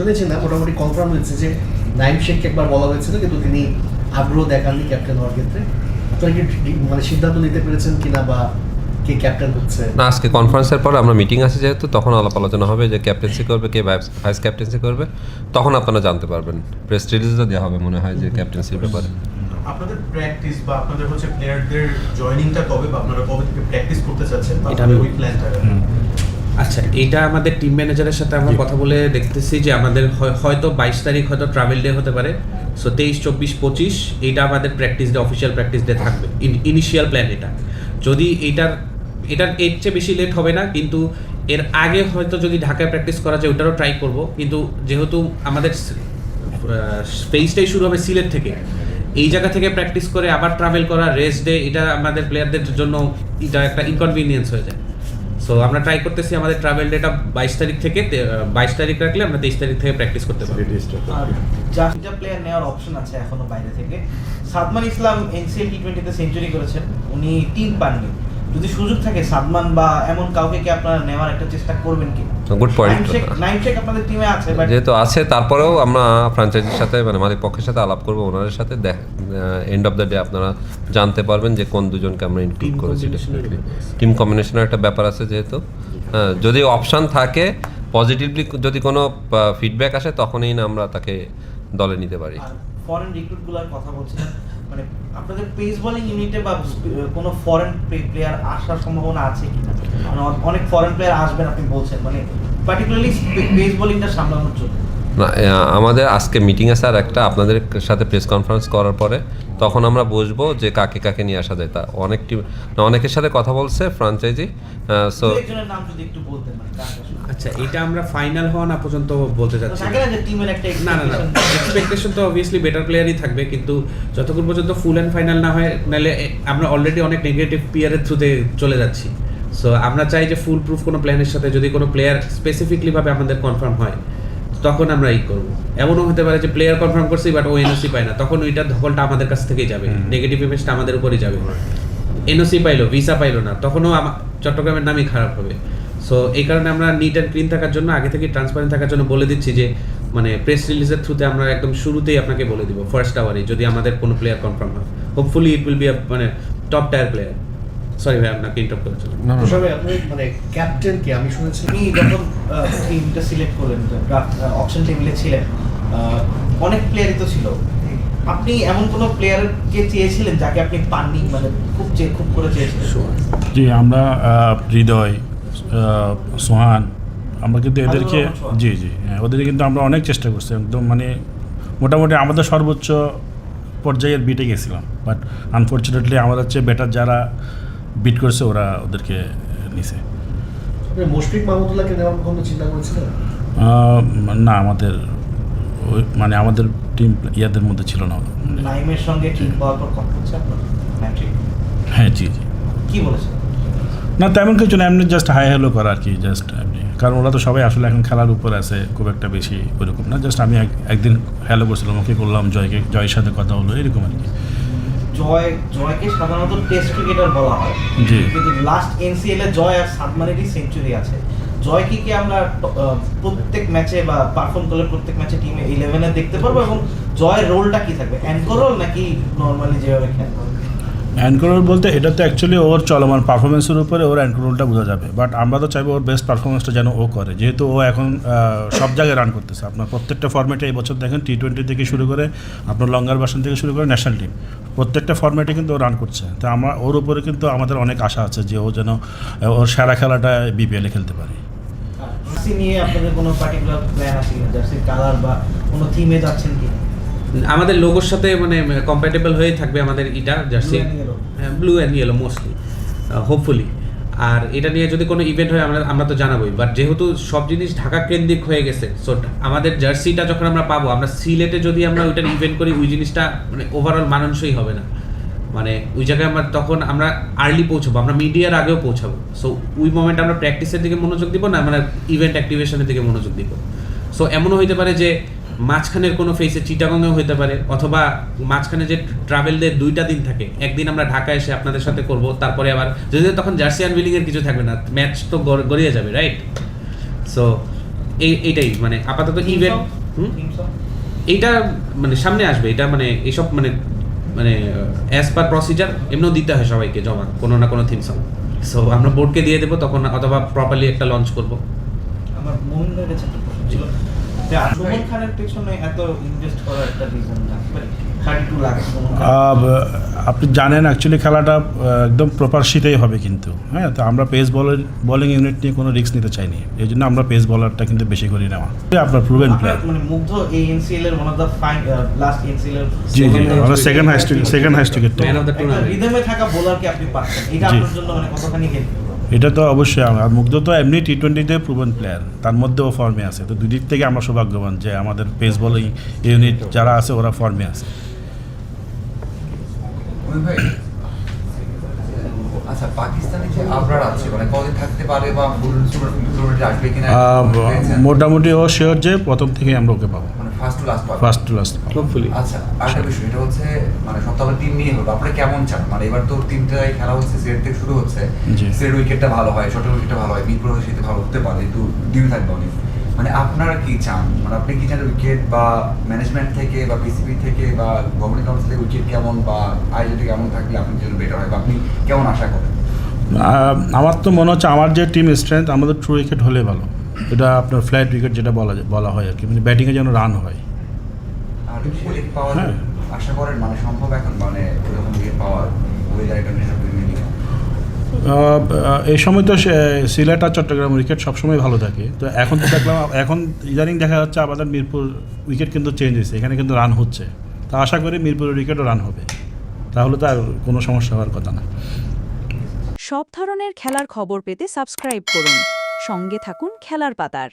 শুনেছি না মোটামুটি কনফার্ম হয়েছে যে নাইম শেখকে একবার বলা হয়েছিল কিন্তু তিনি আগ্রহ দেখাননি ক্যাপ্টেন হওয়ার ক্ষেত্রে। আপনারা কি মানে সিদ্ধান্ত নিতে পেরেছেন কিনা বা কে ক্যাপ্টেন হচ্ছে? না আজকে কনফারেন্সের পরে আমরা মিটিং আছে যেহেতু তখন আলাপ আলোচনা হবে যে ক্যাপ্টেন্সি করবে কে ভাইস ক্যাপ্টেন্সি করবে তখন আপনারা জানতে পারবেন। প্রেস রিলিজও দেওয়া হবে মনে হয় যে ক্যাপ্টেন্সির ব্যাপারে। আপনাদের প্র্যাকটিস বা আপনাদের হচ্ছে প্লেয়ারদের জয়েনিংটা কবে বা আপনারা কবে থেকে প্র্যাকটিস করতে চাচ্ছেন? বা এটা আমি- ওই প্ল্যানটা আচ্ছা এটা আমাদের টিম ম্যানেজারের সাথে আমরা কথা বলে দেখতেছি যে আমাদের হয়- হয়তো বাইশ তারিখ হয়তো ট্রাভেল ডে হতে পারে। সো তেইশ চব্বিশ পঁচিশ এটা আমাদের practice day official practice day থাকবে। ইনিশিয়াল প্ল্যান এটা। যদি এইটার এটার এর চেয়ে বেশি লেট হবে না কিন্তু এর আগে হয়তো যদি ঢাকায় প্র্যাকটিস করা যায় ওটারও ট্রাই করব। কিন্তু যেহেতু আমাদের স্পেসটাই শুরু হবে সিলেট থেকে এই জায়গা থেকে প্র্যাকটিস করে আবার ট্রাভেল করা রেস্ট ডে এটা আমাদের প্লেয়ারদের জন্য এটা একটা ইনকনভিনিয়েন্স হয়ে যায়। সো আমরা ট্রাই করতেছি আমাদের ট্রাভেল ডেটা বাইশ তারিখ থেকে বাইশ তারিখ রাখলে আমরা তেইশ তারিখ থেকে প্র্যাকটিস করতে পারব। আর চারটা প্লেয়ার নেওয়ার অপশন আছে এখনও বাইরে থেকে। সাদমান ইসলাম এনসিএল টি টোয়েন্টিতে সেঞ্চুরি করেছেন। উনি টিম পাননি। যদি সুযোগ থাকে সাদমান বা এমন কাউকে কি আপনারা নেওয়ার একটা চেষ্টা করবেন কি? গুড পয়েন্ট নাইম শেখ নাইম শেখ আপনাদের টিমে আছে বাট যেহেতু আছে তারপরেও আমরা ফ্র্যাঞ্চাইজির সাথে মানে মালিক পক্ষের সাথে আলাপ করব ওনাদের সাথে দেখ এন্ড অফ দ্য ডে আপনারা জানতে পারবেন যে কোন দুজনকে আমরা ইনক্লুড করেছি টিম কম্বিনেশনের একটা ব্যাপার আছে যেহেতু। হ্যাঁ, যদি অপশান থাকে পজিটিভলি যদি কোনো ফিডব্যাক আসে তখনই না আমরা তাকে দলে নিতে পারি। ফরেন রিক্রুটগুলার কথা বলছিলেন মানে আপনাদের পেস বোলিং ইউনিটে বা কোনো ফরেন প্লেয়ার আসার সম্ভাবনা আছে কিনা? মানে অনেক ফরেন প্লেয়ার আসবেন আপনি বলছেন মানে পার্টিকুলারলি পেস বোলিংটা সামলানোর জন্য। না আমাদের আজকে মিটিং আছে আর একটা আপনাদের সাথে প্রেস কনফারেন্স করার পরে তখন আমরা বসবো যে কাকে কাকে নিয়ে আসা যায়। তা অনেক টিম অনেকের সাথে কথা বলছে ফ্রাঞ্চাইজি সো একজনের নাম যদি একটু বলতেন মানে আচ্ছা এটা আমরা ফাইনাল হওয়া না পর্যন্ত বলতে চাচ্ছি। না টিমের একটা না না এক্সপেকটেশন তো অবভিয়াসলি বেটার প্লেয়ারই থাকবে কিন্তু যতক্ষণ পর্যন্ত ফুল অ্যান্ড ফাইনাল না হয় নাহলে আমরা অলরেডি অনেক নেগেটিভ প্লেয়ারের থ্রুতে চলে যাচ্ছি। সো আমরা চাই যে ফুল প্রুফ কোনো প্ল্যানের সাথে যদি কোনো প্লেয়ার স্পেসিফিকলি ভাবে আমাদের কনফার্ম হয় তখন আমরা ই করব। এমনও হতে পারে যে প্লেয়ার কনফার্ম করছি বাট ও এনওসি পায় না তখন ওইটার ধকলটা আমাদের কাছ থেকেই যাবে। নেগেটিভ ইমেজটা আমাদের উপরেই যাবে। এনওসি পাইলো ভিসা পাইলো না তখনও আমা- চট্টগ্রামের নামই খারাপ হবে। সো এই কারণে আমরা নিট অ্যান্ড ক্লিন থাকার জন্য আগে থেকে ট্রান্সপারেন্ট থাকার জন্য বলে দিচ্ছি যে মানে প্রেস রিলিজের থ্রুতে আমরা একদম শুরুতেই আপনাকে বলে দিব ফার্স্ট আওয়ারে যদি আমাদের কোনো প্লেয়ার কনফার্ম হয়। হোপফুলি ইট উইল বি মানে টপ টায়ার প্লেয়ার সরি ভাই আপনাকে ইন্টারাপ্ট করেছিলাম ভাই, আপনি মানে ক্যাপ্টেন কি আমি শুনেছি আপনি যখন টিমটা সিলেক্ট করলেন অপশন টেবিলে ছিলেন আহ, অনেক প্লেয়ারই তো ছিল। আপনি এমন কোনো প্লেয়ারকে চেয়েছিলেন যাকে আপনি পাননি মানে খুব চেয়ে খুব করে চেয়েছিলেন? জি আমরা আহ, হৃদয় সোহান আমরা কিন্তু এদেরকে জি জি হ্যাঁ ওদেরকে কিন্তু আমরা অনেক চেষ্টা করছি। একদম মানে মোটামুটি আমাদের সর্বোচ্চ পর্যায়ের বিটে গেছিলাম। বাট আনফর্চুনেটলি আমাদের চেয়ে বেটার যারা বিট করছে ওরা ওদেরকে নিছে। মুশফিক মাহমুদুল্লাহকে নেওয়ার কোনো চিন্তা করেছিলেন? না আমাদের ওই মানে আমাদের টিম ইয়াদের মধ্যে ছিল না। নাইমের সঙ্গে ঠিক হওয়ার পর কথা হচ্ছে আপনার? হ্যাঁ হ্যাঁ জি জি। কি বলেছেন? না তেমন কিছু না এমনি জাস্ট হাই হ্যালো করা আর কি জাস্ট এমনি। কারণ ওরা তো সবাই আসলে এখন খেলার উপর আছে খুব একটা বেশি ওইরকম না জাস্ট আমি একদিন হ্যালো করছিলাম ওকে করলাম জয়কে জয়ের সাথে কথা হলো এরকম আর কি। জয় জয়কে সাধারণত টেস্ট ক্রিকেটার বলা হয়। জি। কিন্তু লাস্ট এনসিএল এ জয় আর সাদমানেরই সেঞ্চুরি আছে। জয় কি কি আমরা প্রত্যেক ম্যাচে বা পারফর্ম করলে প্রত্যেক ম্যাচে টিমে ইলেভেনে দেখতে পারব? এবং জয়ের রোলটা কি থাকবে? অ্যাঙ্কর রোল নাকি নর্মালি যেভাবে খেলে অ্যানকোরোল বলতে এটা তো অ্যাকচুয়ালি ওর চলমান পারফরমেন্সের উপরে ওর অ্যানকোরোলটা বোঝা যাবে। বাট আমরা তো চাইব ওর বেস্ট পারফরমেন্সটা যেন ও করে। যেহেতু ও এখন সব জায়গায় রান করতেছে। আপনার প্রত্যেকটা ফর্মেটে এই বছর দেখেন টি টোয়েন্টি থেকে শুরু করে আপনার লঙ্গার বাসন থেকে শুরু করে ন্যাশনাল টিম প্রত্যেকটা ফর্মেটে কিন্তু ও রান করছে। তো আমরা, ওর উপরে কিন্তু আমাদের অনেক আশা আছে যে ও যেন ওর সেরা খেলাটা বিপিএলে খেলতে পারে। নিয়ে আপনাদের কোনো পার্টিকুলার প্ল্যান আছে কালার বা কোনো থিমে যাচ্ছেন কি? আমাদের লোগোর সাথে মানে কম্প্যাটেবল হয়ে থাকবে আমাদের এটা jersey. Blue and yellow mostly hopefully আর এটা নিয়ে যদি কোনো ইভেন্ট হয় আমরা আমরা তো জানাবোই। বাট যেহেতু সব জিনিস ঢাকা কেন্দ্রিক হয়ে গেছে সো আমাদের জার্সিটা যখন আমরা পাবো আমরা সিলেটে যদি আমরা ওইটার ইভেন্ট করি ওই জিনিসটা মানে ওভারঅল মানানসই হবে না। মানে ওই জায়গায় আমরা তখন আমরা আর্লি পৌঁছাবো আমরা মিডিয়ার আগেও পৌঁছাবো। সো ওই মোমেন্ট আমরা প্র্যাকটিসের দিকে মনোযোগ দিব না আমরা ইভেন্ট অ্যাক্টিভেশনের দিকে মনোযোগ দিব। সো এমনও হইতে পারে যে মাঝখানের কোনো ফেসে চিটাগংয়েও হতে পারে অথবা মাঝখানে যে ট্রাভেলদের দুইটা দিন থাকে একদিন আমরা ঢাকা এসে আপনাদের সাথে করব তারপরে আবার যদি তখন জার্সি আনভিলিং এর কিছু থাকবে না ম্যাচ তো গড়- গড়িয়ে যাবে রাইট সো এই এইটাই মানে আপাতত ইভেন্ট এইটা মানে সামনে আসবে এটা মানে এসব মানে মানে অ্যাজ পার প্রসিজার এমনিও দিতে হয় সবাইকে জমা কোনো না কোনো থিম সং সো আমরা বোর্ডকে দিয়ে দেবো তখন অথবা প্রপারলি একটা লঞ্চ করব। আমার একটা প্রশ্ন ছিল। যে সুমন খানের পেছনে এত ইনভেস্ট করার একটা রিজন থাকতে পারে thirty two lakh Suman Khan ah, আপনি জানেন অ্যাকচুয়ালি খেলাটা একদম প্রপার শীতেই হবে কিন্তু। হ্যাঁ তো আমরা পেস বলার বোলিং ইউনিট নিয়ে কোনো রিস্ক নিতে চাইনি। এই জন্য আমরা পেস বলারটা কিন্তু বেশি করে নেওয়া আপনার প্রুভেন প্লেয়ার মানে মুগ্ধ এই এনসিএল এর one of the fine last NCL এর জি জি আমরা second highest second highest wicket Man of the tournament. রিদমে থাকা বোলারকে আপনি পাচ্ছেন এটা আপনার জন্য মানে কতখানি হেল্প এটা তো অবশ্যই আমার আর মুগ্ধ তো এমনি টি টোয়েন্টিতে প্রুভেন প্লেয়ার তার মধ্যেও ফর্মে আছে। তো দুই দিক থেকে আমরা সৌভাগ্যবান যে আমাদের পেস বলিং ইউনিট যারা আছে ওরা ফর্মে আছে। আচ্ছা পাকিস্তানে যে আবরার আছে? মানে কদিন থাকতে পারে বা ফুল আসবে কিনা? মোটামুটি ও শিওর যে প্রথম থেকেই আমরা ওকে পাবো। টু লাস্ট পাবে ফার্স্ট টু লাস্ট হোপফুলি আচ্ছা আরেকটা বিষয় এটা হচ্ছে মানে সপ্তাহে টিম নিয়ে হলো আপনারা কেমন চান? মানে এবার তো তিনটায় খেলা হচ্ছে সেট থেকে শুরু হচ্ছে। সেট উইকেটটা ভালো হয় শর্টের উইকেটটা ভালো হয় মিরপুর সেটা ভালো হতে পারে একটু ডিউ থাকবে অনেক। মানে আপনারা কি চান? মানে আপনি কি চান উইকেট বা ম্যানেজমেন্ট থেকে বা পিসিবি থেকে বা গভর্নিং কাউন্সিল থেকে উইকেট কেমন বা আয়োজনটা কেমন থাকলে আপনার জন্য বেটার হয় বা আপনি কেমন আশা করেন? আহ, আমার তো মনে হচ্ছে আমার যে টিম স্ট্রেংথ আমাদের ট্রু উইকেট হলে ভালো। এটা আপনার ফ্ল্যাট উইকেট যেটা বলা বলা হয় আর কি মানে ব্যাটিংয়ে যেন রান হয়। হ্যাঁ। আশা করেন মানে সম্ভব এখন মানে ওরকম উইকেট পাওয়ার ওয়েদার কন্ডিশন এই সময় তো সে- সিলেট আর চট্টগ্রাম উইকেট সবসময় ভালো থাকে। তো এখন তো দেখলাম এখন ইদানিং দেখা যাচ্ছে আমাদের মিরপুর উইকেট কিন্তু চেঞ্জ হয়েছে এখানে কিন্তু রান হচ্ছে। তো আশা করি মিরপুরের উইকেটও রান হবে। তাহলে তো আর কোনো সমস্যা হওয়ার কথা না। সব ধরনের খেলার খবর পেতে সাবস্ক্রাইব করুন। সঙ্গে থাকুন খেলার পাতার।